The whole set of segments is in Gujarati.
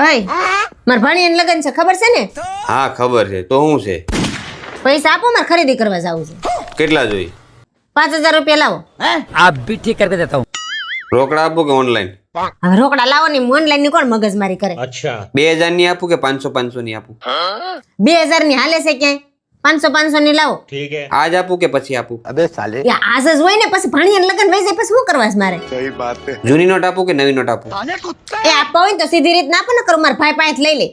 હઈ માર ભાણી લગન છે ખબર છે ને? હા ખબર છે. તો હું છે? પૈસા આપો મારે ખરીદી કરવા જવું છે. કેટલા જોઈએ? પાંચ હજાર રૂપિયા લાવો. આપ ભી ઠીક કરી દેતા હું. રોકડા આપો કે ઓનલાઈન હવે રોકડા લાવો ને ઓનલાઈનની કોણ મગજમારી કરે? અચ્છા. બે હજારની આપું કે પાંચસો પાંચસો ની આપું? બે હજારની હાલે છે ક્યાંય? પાંચસો પાંચસો ની લાવો. ઠીક હે. આજ આપું કે પછી આપું? અબે સાલે. આજ જ હોય ને પછી ભણીએ લગન થઈ પછી શું કરવા મારે? સહી વાત છે જૂની નોટ આપું કે નવી નોટ આપું? એ આપો હોય તો સીધી રીત ના આપો ને કરો મારા ભાઈ પાસે લઈ લે.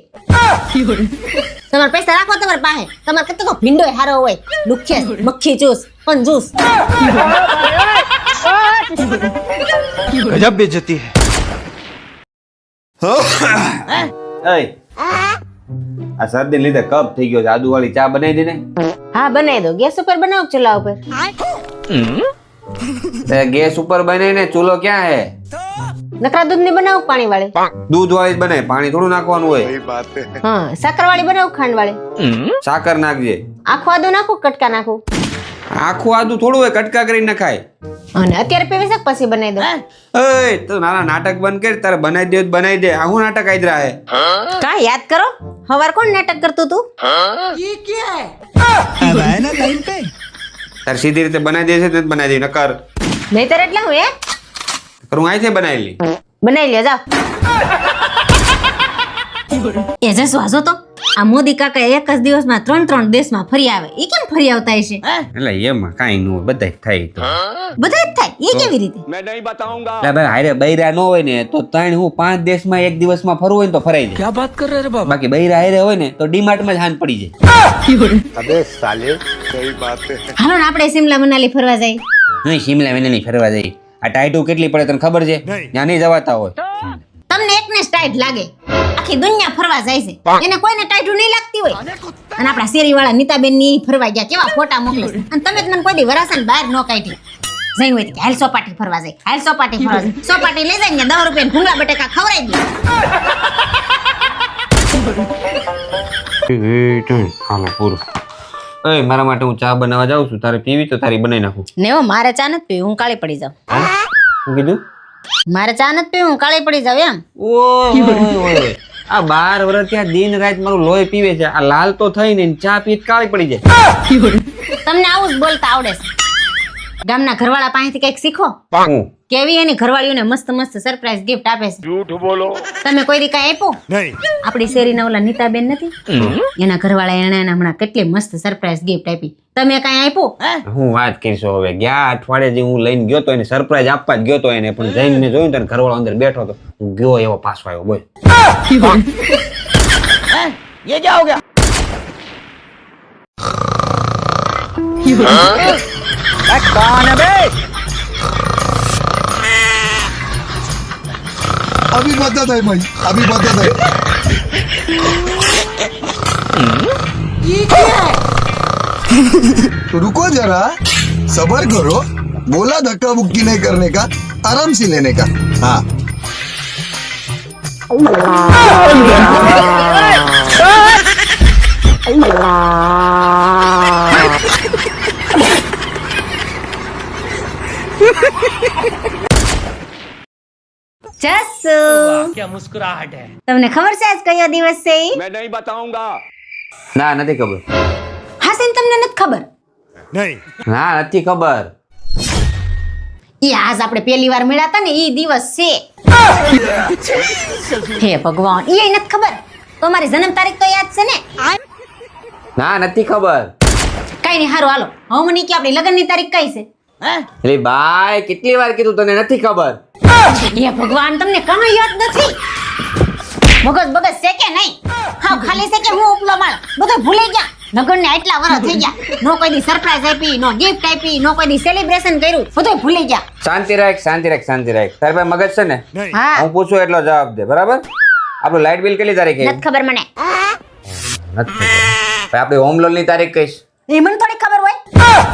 તમારા પૈસા રાખો તમારા પાસે. તમારે કેટલો ભીંડો હારો હોય. લુખ્ય મક્ખી જ્યુસ પણ જ્યુસ ગજબ બેજતી હે. આ શરદી લીધે કપ થઈ ગયો છે. આદુ વાળી ચા બનાવી દે ને. હા બનાવી દો. ગેસ ઉપર બનાવો ચૂલા ઉપર? તે ગેસ ઉપર બનાવીને ચૂલો ક્યાં હે? નકરા દૂધની બનાવો પાણી વાળી દૂધ વાળી બને બનાય. પાણી થોડું નાખવાનું હોય. હા. સાકર વાળી બનાવો ખાંડ વાળી સાકર નાખજે. આખું આદુ નાખું કે કટકા નાખું? આખું આદુ થોડું હોય કટકા કરી નખાય. અને અત્યારે પીવી શક પછી બનાવી દો એ તો નાના નાટક બંધ કર તારે બનાવી દે તો બનાવી દે. આ હું નાટક આદરા હે? કા યાદ કરો? હવાર કોણ નાટક કરતું તું? તારે સીધી રીતે બનાવી દે છે તો બનાવી દે નકર. નહીતર એટલે હું એ કરું અહીંથી બનાવી લી બનાવી લે જાઓ. એ જે શ્વાસો તો આ મોદી કાકા એક જ દિવસમાં ત્રણ ત્રણ દેશમાં ફરી આવે. એ કેમ ફરી આવતા હશે? એટલે એમાં કાઈ ન બધા થાય તો. બધા જ થાય? એ કેવી રીતે? મેં નહીં બતાઉંગા ભાઈ હારે બૈરા ન હોય ને તો ત્રણ હું પાંચ દેશમાં એક દિવસમાં ફરવું હોય તો ફરાઈ જાય. ક્યાં વાત કરે રે બાબા? બાકી બૈરા હારે હોય ને તો ડીમાર્ટમાં જ પડી જાય. અબે સાલે સહી વાત હે હાલો આપણે શિમલા મનાલી ફરવા જાય નહીં શિમલા મનાલી ફરવા જાય આ ટાઈટુ કેટલી પડે તને ખબર છે? ત્યાં નહીં જવાતા હોય. તમને એકને સ્ટાઈટ લાગે. આખી દુનિયા ફરવા જાય છે. એને કોઈને ટાઢું નહીં લાગતી હોય. અને આપણા શેરી વાળા નીતાબેનની ફરવા ગયા કેવા ફોટા મોકલે અને તમે જ મને કોઈ દી વરાસન બહાર ન કાઢી. જઈ હોય હાલ સોપાટી ફરવા જાય હાલ સોપાટી ફરવા જાય. સોપાટી લઈ જાય ને દસ રૂપિયા ભૂંગળા બટેકા ખવડાવી દે. એ મારા માટે હું ચા બનાવવા જાઉં છું. તારે પીવી તો તારી બનાવી નાખું. ને હો, મારે ચા નથી પીવી હું કાળી પડી જાઉં. હા? શું કીધું? મારે ચા નથી પીવી હું કાળી પડી જાઉં એમ. ઓય. આ બાર વર્ષ ત્યાં દિન રાત મારું લોહી પીવે છે. આ લાલ તો થઈ ને ચા પીત કાળી પડી જાય. તમને આવું જ બોલતા આવડે છે. ગામના ઘરવાળા પાસેથી કંઈક શીખો? હું કેવી એની ઘરવાળીઓને મસ્ત મસ્ત સરપ્રાઈઝ ગિફ્ટ આપે છે જૂઠ બોલો તમે કોઈ દી કાંઈ આપ્યું नहीं આપણી શેરીના ઓલા નીતાબેન નથી એના ઘરવાળા એને એને હમણાં કેટલી મસ્ત સરપ્રાઈઝ ગિફ્ટ આપી તમે કાંઈ આપ્યું હું વાત કરીશું હવે ગયા અઠવાડિયે જે હું લઈને ગયો તો એને સરપ્રાઈઝ આપવા જ ગયો તો એને પણ જઈને મેં જોયું તો એને ઘરવાળો અંદર બેઠો હતો હું ગયો એવો પાછો આવ્યો બોલ ये क्या हो गया अरे कौन है बे अभी मदद है भाई अभी मदद है। ये क्या तो रुको जरा सबर करो। बोला धक्का मुक्की नहीं करने का आराम से लेने का। हाँ। જસુ ક્યાં મુસ્કુરાહટ હે તમને ખબર છે આજ કયો દિવસ છે મેં નહીં બતાઉંગા ના નથી ખબર હાસન તમને નથી ખબર નહીં ના નથી ખબર ઈ આજ આપણે પહેલી વાર મળ્યા હતા ને ઈ દિવસ છે હે ભગવાન ઈ નથી ખબર તો જન્મ તારીખ તો યાદ છે ને ના નથી ખબર કઈ નહીં હારું હાલો હવે મને કે આપણી લગ્નની તારીખ કઈ છે એટલે ભાઈ કેટલી વાર કીધું તને નથી ખબર હે ભગવાન તમને કાંઈ યાદ નથી? મગજ બગજ છે કે નહીં? હા ખાલી છે કે હું ઉપલો માળ બધું ભૂલી ગયા. લગ્ન ને આટલા વર્ષ થઈ ગયા. નો કોઈ દી સરપ્રાઈઝ આપી નો ગિફ્ટ આપી નો કોઈ દી સેલિબ્રેશન કર્યું. બધું ભૂલી ગયા. શાંતિ રાખ શાંતિ રાખ શાંતિ રાખ. તારી ભાઈ મગજ છે ને? હા. હું પૂછું એટલો જવાબ દે બરાબર? આપણું લાઇટ બિલ કેટલી તારીખે? નથી ખબર મને. નથી. આપણી હોમ લોનની તારીખ કઈશ એ મને થોડી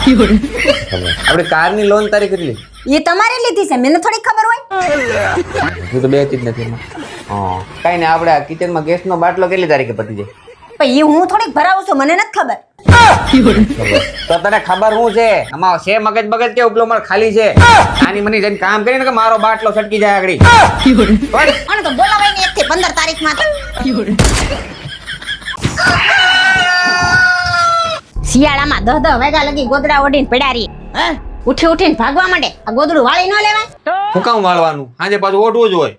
આપણી કારની લોન તારીખ કેટલી? એ તમારે લીધી છે મને થોડી ખબર હોય. હું તો બે જ નથી હા. કઈ ને આપણે કિચનમાં ગેસનો બાટલો કેટલી તારીખે પતી જાય? પણ એ હું થોડીક ભરાવું છું મને નથી ખબર. તો તને ખબર શું છે? અમારો છે મગજ મગજ કે ઉપલો માર ખાલી છે? આની મને જઈને કામ કરીને કે મારો બાટલો છટકી જાય આગળ. પણ તો બોલાવાય ને 1 થી પંદર તારીખમાં તો. શિયાળામાં દહ દહ વાગ્યા લગી ગોદડા ઓઢીને પડ્યા રહીએ हैं ઉઠી ઉઠીને ભાગવા માંડે આ ગોદડું વાળી ન લેવાય હું કામ વાળવાનું આજે પાછું ઓઢવું જ હોય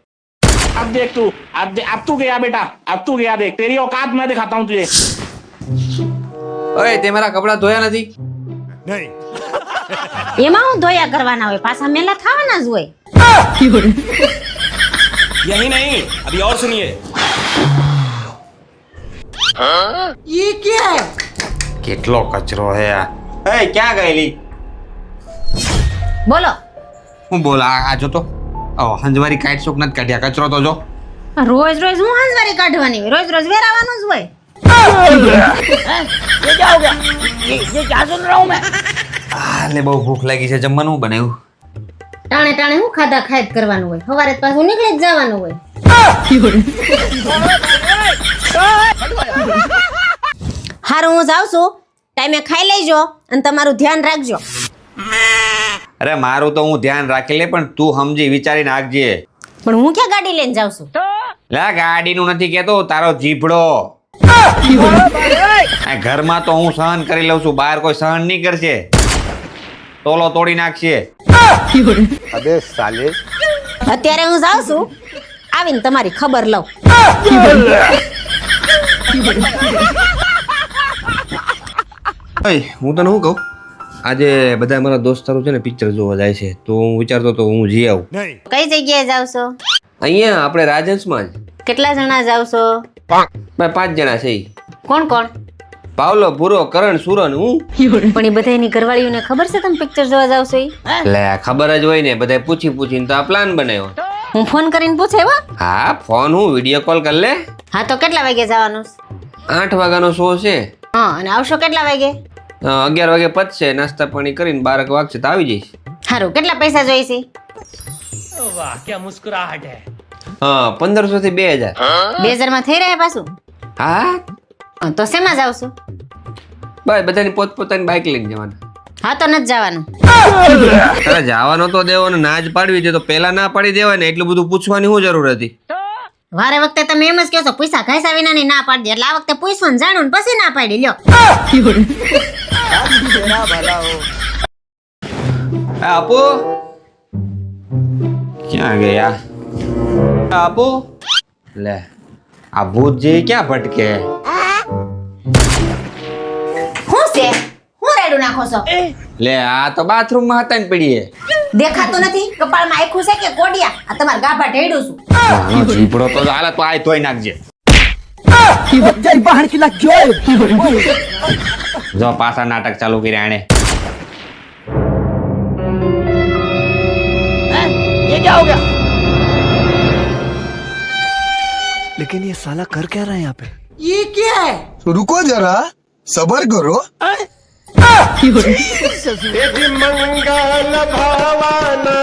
अब देख तू अब दे, अब तू गया बेटा अब तू गया देख तेरी औकात मैं दिखाता हूँ तुझे ઓય તે મારા કપડા ધોયા નથી नहीं એમાં હું ધોયા કરવાના હોય પાછા મેલા થવાના જ હોય यही नहीं अभी और सुनिए કેટલો કચરો હે આ એ ક્યાં ગયેલી બોલો હું બોલ આ આ જો તો ઓ હંજવારી કાઈટ શોક નથી કાઢ્યા કચરો તો જો રોજ રોજ હું હાંસવારી કાઢવાની હોય રોજ રોજ વેરાવાનું જ હોય ये क्या हो गया ये ये क्या सुन रहा हूँ मैं આ લે બહુ ભૂખ લાગી છે જમવાનું બનાવ્યું ટાણે ટાણે હું ખાધા ખાય જ કરવાનું હોય સવારે જ પાછું નીકળી જ જવાનું હોય હારું હું જાઉં છું. ટાઈમે ખાઈ લેજો અને તમારું ધ્યાન રાખજો. અરે મારું તો હું ધ્યાન રાખી લે પણ તું સમજી વિચારી નાખજે પણ હું ક્યાં ગાડી લઈને જાઉં છું? ગાડી નું નથી કેતો તારો જીભડો. ઘરમાં તો હું સહન કરી લઉં છું બહાર કોઈ સહન નહીં કરશે. તોલો તોડી નાખશે. અબે સાલે. અત્યારે હું જાઉં છું. આવીને તમારી ખબર લઉં. હું તને શું કહું? આજે બધા મારા દોસ્તારો છે ને પિક્ચર જોવા જાય છે. તો હું વિચારતો તો હું જઈ આવું. કઈ જગ્યાએ જાવ છો? અહીંયા આપણે રાજહંસમાં જ. કેટલા જણા જાવ છો? પાંચ. જણા છે. કોણ કોણ? પાવલો પૂરો કરણ સુરન હું. પણ એ બધાની ઘરવાળીઓને ખબર છે તમે પિક્ચર જોવા જાવ છો ઈ? ખબર જ હોય ને બધા પૂછી પૂછીને તો આ પ્લાન બનાવ્યો. હું ફોન કરીને પૂછે હો. હા ફોન હું વીડિયો કોલ કરી લે. હા તો કેટલા વાગે જવાનું? આઠ વાગ્યાનો શો છે. હા અને આવશો કેટલા વાગે? અગિયાર વાગે પતશે નાસ્તા પાણી કરીને બારક વાગશે તો આવી જઈશ. હારું કેટલા પૈસા જોઈશે વાહ ક્યાં મુસ્કુરાહટ હે. હા પંદરસો થી બે હજાર. બે માં થઈ રહ્યા પાછું? હા? તો શેમાં જાવ છું? ભાઈ બધાની પોતપોતાની બાઈક લઈને જવાનું. હા તો નથી જવાનું. જવાનો તો દેવો ના જ પાડવી છે તો પેલા ના પાડી દેવાય ને એટલું બધું પૂછવાની શું જરૂર હતી. વારે વખતે તમે એમ જ કહો છો પૈસા ઘાસા વિનાની ના પાડી દે. એટલે આ વખતે પૂછવાનું જાણું ને પછી ના પાડી લ્યો. આ આપો. ક્યાં ગયા? આપો. લે આ ભૂત જે ક્યાં ભટકે? શું છે? હું રેડું નાખો છો. લે આ તો બાથરૂમમાં હતા ને પડીએ. દેખાતું નથી? કપાળમાં આખું છે કે કોડિયા આ તમારા ગાભા ઢેડું છું. જીપડો તો હાલ તો આય ધોઈ નાખજે. જો પાછા નાટક ચાલુ કર્યા આણે हैं ये क्या हो गया लेकिन ये साला कर क्या रहा है यहाँ पे तो रुको जरा सबर करो मंगल भावाना